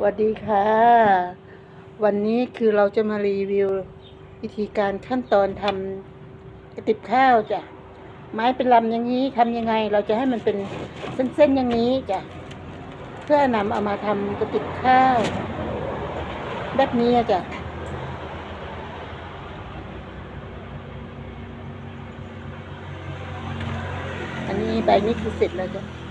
สวัสดีค่ะ วันนี้คือเราจะมารีวิว วิธีการขั้นตอนทำกระติบข้าวจ้ะ ไม้เป็นลำอย่างนี้ทำยังไง เราจะให้มันเป็นเส้นๆอย่างนี้จ้ะ เพื่อนำเอามาทำกระติบข้าว แบบนี้จ้ะอันนี้ใบนี้คือเสร็จแล้วจ้ะ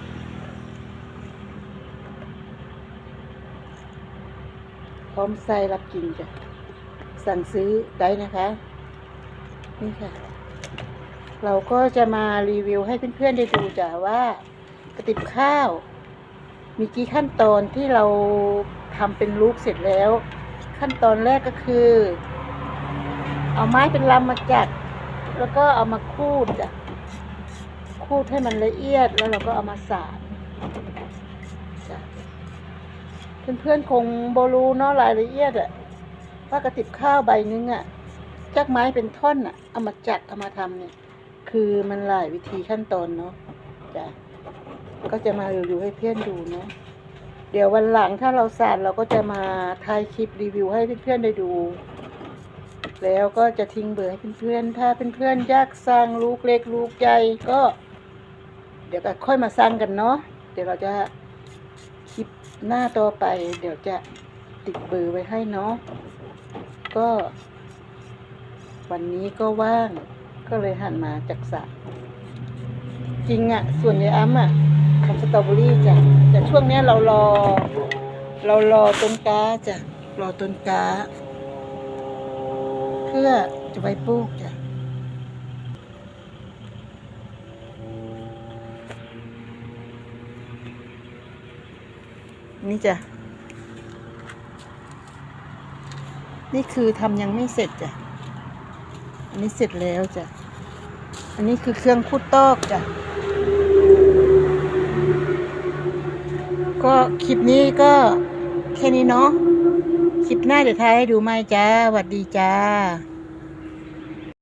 ร้อมไส้รับกินจ้ะสั่งซื้อได้นะคะ นี่ค่ะ เราก็จะมารีวิวให้เพื่อนๆได้ดูจ้ะว่ากระติบข้าว มีกี่ขั้นตอนที่เราทำเป็นลูกเสร็จแล้ว ขั้นตอนแรกก็คือ เอาไม้เป็นลำมาจัด แล้วก็เอามาคูดจ้ะคูดให้มันละเอียดแล้วเราก็เอามาสาน เพื่อนๆคงบรู้เนาะรายละเอียดอะว่ากระติบข้าวใบนึงอะจักไม้เป็นท่อนอะเอามาจัดเอามาทำเนี่ย คือมันหลายวิธีขั้นตอนเนาะจ้ะก็จะมารีวิวให้เพื่อนดูเนาะเดี๋ยววันหลังถ้าเราสานเราก็จะมาถ่ายคลิปรีวิวให้เพื่อนๆได้ดู แล้วก็จะทิ้งเบอร์ให้เพื่อนๆถ้าเพื่อนๆอยากสร้างลูกเล็กลูกใหญ่ก็ เดี๋ยวก็ค่อยมาสร้างกันเนาะเดี๋ยวเราจะ ลิปหน้าต่อไป เดี๋ยวจะติดเบอร์ไว้ให้เนาะก็ วันนี้ก็ว่าง ก็เลยหันมาจากสระจริงอะ่ะ ส่วนยายอ้ำอะ่ะทำสตรอเบอรี่จ้ะแต่ช่วงเนี้ยเรารอ เรารอต้นกาจ้ะรอต้นกาเพื่อจะไปปลูกจ้ะ นี่จ้ะ นี่คือทำยังไม่เสร็จจ้ะ อันนี้เสร็จแล้วจ้ะ อันนี้คือเครื่องคูดตอกจ้ะ ก็คลิปนี้ก็แค่นี้เนาะ คลิปหน้าเดี๋ยวทายให้ดูไหมจ้าสวัสดีจ้า